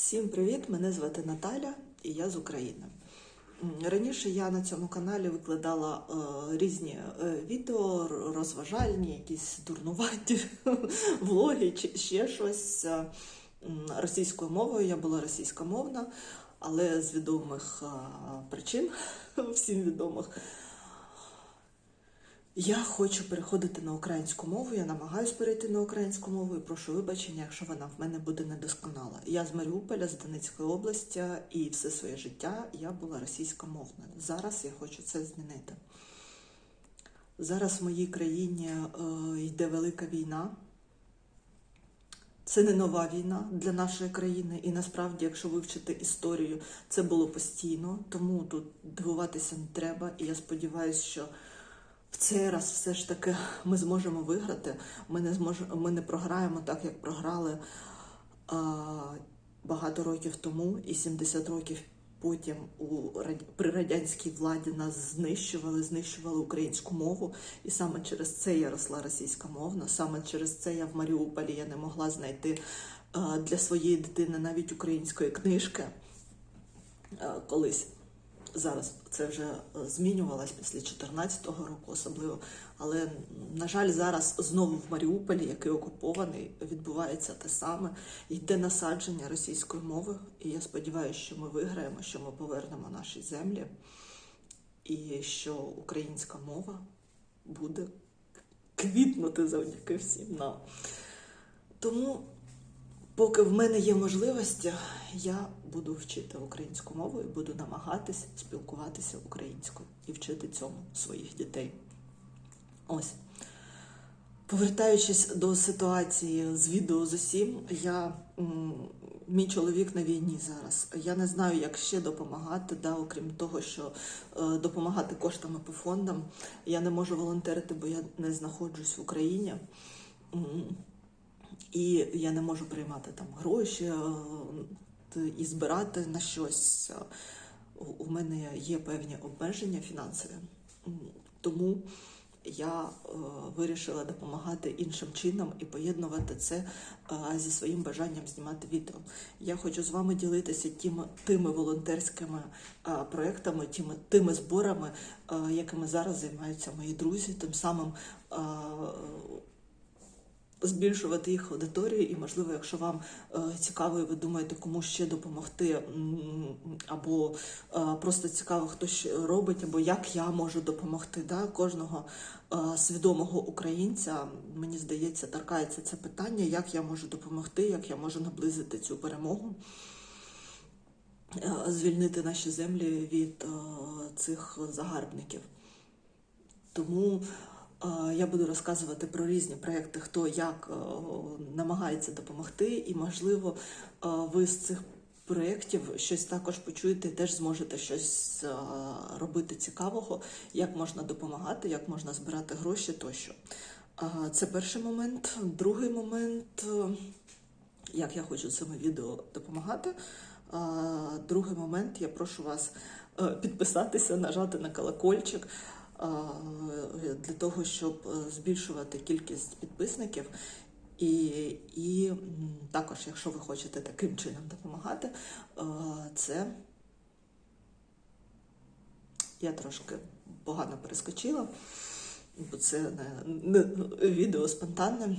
Всім привіт! Мене звати Наталя і я з України. Раніше я на цьому каналі викладала е, різні е, відео, розважальні, якісь дурнуваті влоги чи ще щось е, російською мовою. Я була російськомовна, але з відомих е, причин, всім відомих, я хочу переходити на українську мову. Я намагаюсь перейти на українську мову і прошу вибачення, якщо вона в мене буде недосконала. Я з Маріуполя, з Донецької області, і все своє життя я була російськомовною. Зараз я хочу це змінити. Зараз в моїй країні е, йде велика війна. Це не нова війна для нашої країни, і насправді, якщо вивчити історію, це було постійно, тому тут дивуватися не треба. І я сподіваюся, що в цей раз все ж таки ми зможемо виграти. Ми не зможемо, ми не програємо так, як програли а, багато років тому, і 70 років потім у при радянській владі нас знищували, знищували українську мову. І саме через це я росла російськомовна. Саме через це я в Маріуполі я не могла знайти а, для своєї дитини навіть української книжки а, колись. Зараз це вже е, змінювалось після 2014 року, особливо. Але на жаль, зараз знову в Маріуполі, який окупований, відбувається те саме. Йде насадження російської мови, і я сподіваюся, що ми виграємо, що ми повернемо наші землі, і що українська мова буде квітнути завдяки всім нам. Тому Поки в мене є можливості, я буду вчити українську мову і буду намагатись спілкуватися українською і вчити цьому своїх дітей. Ось. Повертаючись до ситуації з відео з усім, я, мій чоловік на війні зараз. Я не знаю, як ще допомагати, да, окрім того, що е, допомагати коштами по фондам. Я не можу волонтерити, бо я не знаходжусь в Україні. І я не можу приймати там гроші е, і збирати на щось. У- У мене є певні обмеження фінансові, тому я е, вирішила допомагати іншим чином і поєднувати це е, зі своїм бажанням знімати відео. Я хочу з вами ділитися тими, тими волонтерськими е, проектами, тими, тими зборами, е, якими зараз займаються мої друзі, тим самим. е, збільшувати їх аудиторію, і можливо, якщо вам е, цікаво, і ви думаєте, кому ще допомогти, або е, просто цікаво, хто ще робить, або як я можу допомогти. Да? Кожного е, свідомого українця, мені здається, торкається це питання, як я можу допомогти, як я можу наблизити цю перемогу. Звільнити наші землі від цих загарбників. Тому я буду розказувати про різні проекти, хто як е, намагається допомогти, і, можливо, е, ви з цих проєктів щось також почуєте теж зможете щось е, робити цікавого, як можна допомагати, як можна збирати гроші тощо. Це перший момент. Другий момент, як я хочу цими відео допомагати. Другий момент, я прошу вас підписатися, нажати на колокольчик для того, щоб е, збільшувати кількість підписників. І, і також, якщо ви хочете таким чином допомагати, е, це я трошки погано перескочила бо це не, не відео спонтанне.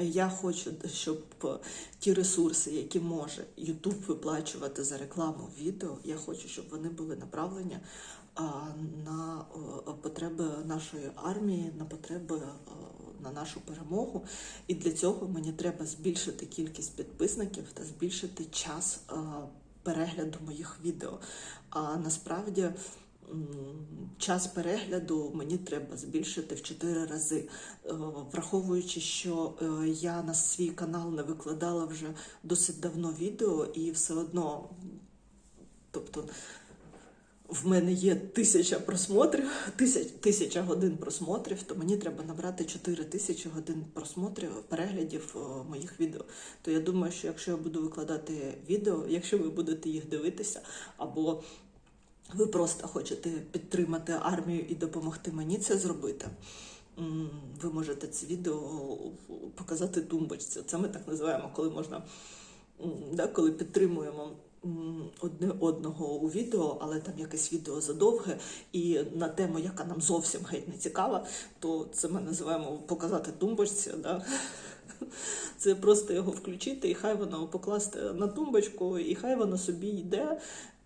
Я хочу, щоб ті ресурси, які може YouTube виплачувати за рекламу відео, я хочу, щоб вони були направлені на е, потреби нашої армії, на потреби е, на нашу перемогу. І для цього мені треба збільшити кількість підписників та збільшити час е, перегляду моїх відео. А насправді. Час перегляду мені треба збільшити в 4 рази, Е, враховуючи, що е, я на свій канал не викладала вже досить давно відео, і все одно, тобто, в мене є тисяча просмотрів, тисяч, тисяча годин просмотрів, то мені треба набрати 4 тисячі годин просмотрів, переглядів е, моїх відео. То я думаю, що якщо я буду викладати відео, якщо ви будете їх дивитися, або ви просто хочете підтримати армію і допомогти мені це зробити. Ви можете це відео показати тумбочці. Це ми так називаємо, коли можна да, коли підтримуємо одне одного у відео, але там якесь відео задовге, і на тему, яка нам зовсім геть не цікава, то це ми називаємо показати тумбочці. Да? Це просто його включити, і хай воно покласти на тумбочку, і хай воно собі йде.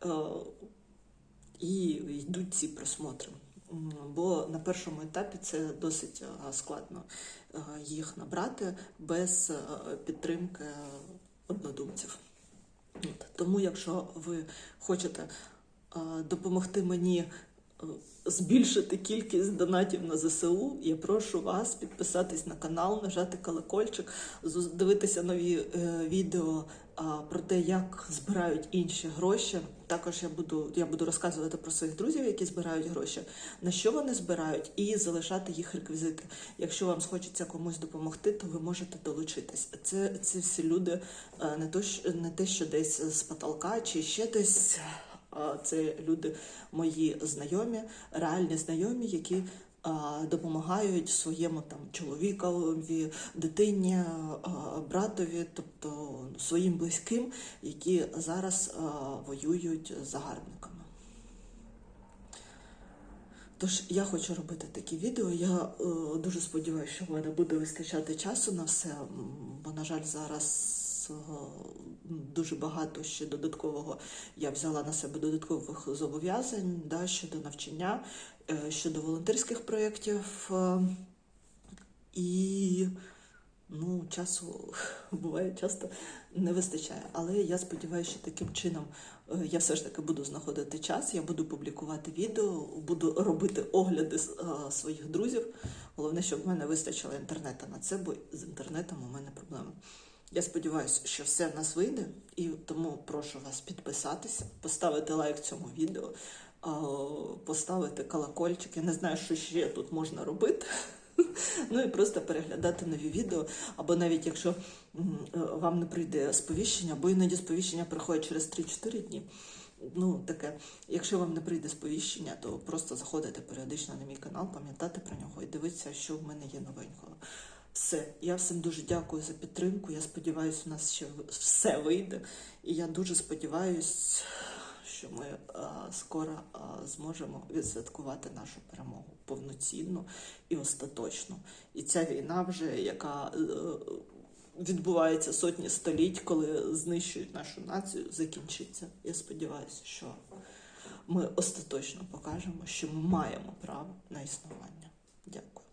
е, І йдуть ці просмотри. Бо на першому етапі це досить е, складно е, їх набрати без підтримки однодумців. Тому, якщо ви хочете е, допомогти мені збільшити кількість донатів на ЗСУ, я прошу вас підписатись на канал, нажати колокольчик, дивитися нові е, відео про те, як збирають інші гроші. Також я буду, я буду розказувати про своїх друзів, які збирають гроші, на що вони збирають, і залишати їх реквізити. Якщо вам схочеться комусь допомогти, то ви можете долучитись. Це, це всі люди е, не то, не те, що десь з потолка чи ще десь. Це люди мої знайомі, реальні знайомі, які допомагають своєму там чоловікові, дитині, братові, тобто своїм близьким, які зараз воюють з загарбниками. Тож я хочу робити такі відео. Я е, дуже сподіваюся, що в мене буде вистачати часу на все, бо, на жаль, зараз е, дуже багато ще додаткового я взяла на себе додаткових зобов'язань да, щодо навчання, е, щодо волонтерських проєктів. Е, і ну, часу буває часто не вистачає. Але я сподіваюся, що таким чином е, я все ж таки буду знаходити час, я буду публікувати відео, буду робити огляди своїх друзів. Головне, щоб в мене вистачило інтернету на це, бо з інтернетом у мене проблеми. Я сподіваюся, що все в нас вийде, і тому прошу вас підписатися, поставити лайк цьому відео, поставити колокольчик. Я не знаю, що ще тут можна робити. Ну і просто переглядати нові відео, або навіть якщо е, вам не прийде сповіщення, бо іноді сповіщення приходять через 3-4 дні. Ну, таке, якщо вам не прийде сповіщення, то просто заходите періодично на мій канал, пам'ятати про нього і дивитися, що в мене є новенького. Все, я всім дуже дякую за підтримку. Я сподіваюся, у нас ще все вийде. І я дуже сподіваюся, що ми а, скоро а, зможемо відсвяткувати нашу перемогу повноцінно і остаточно. І ця війна, вже яка е, відбувається сотні століть, коли знищують нашу націю, закінчиться. Я сподіваюся, що ми остаточно покажемо, що ми маємо право на існування. Дякую.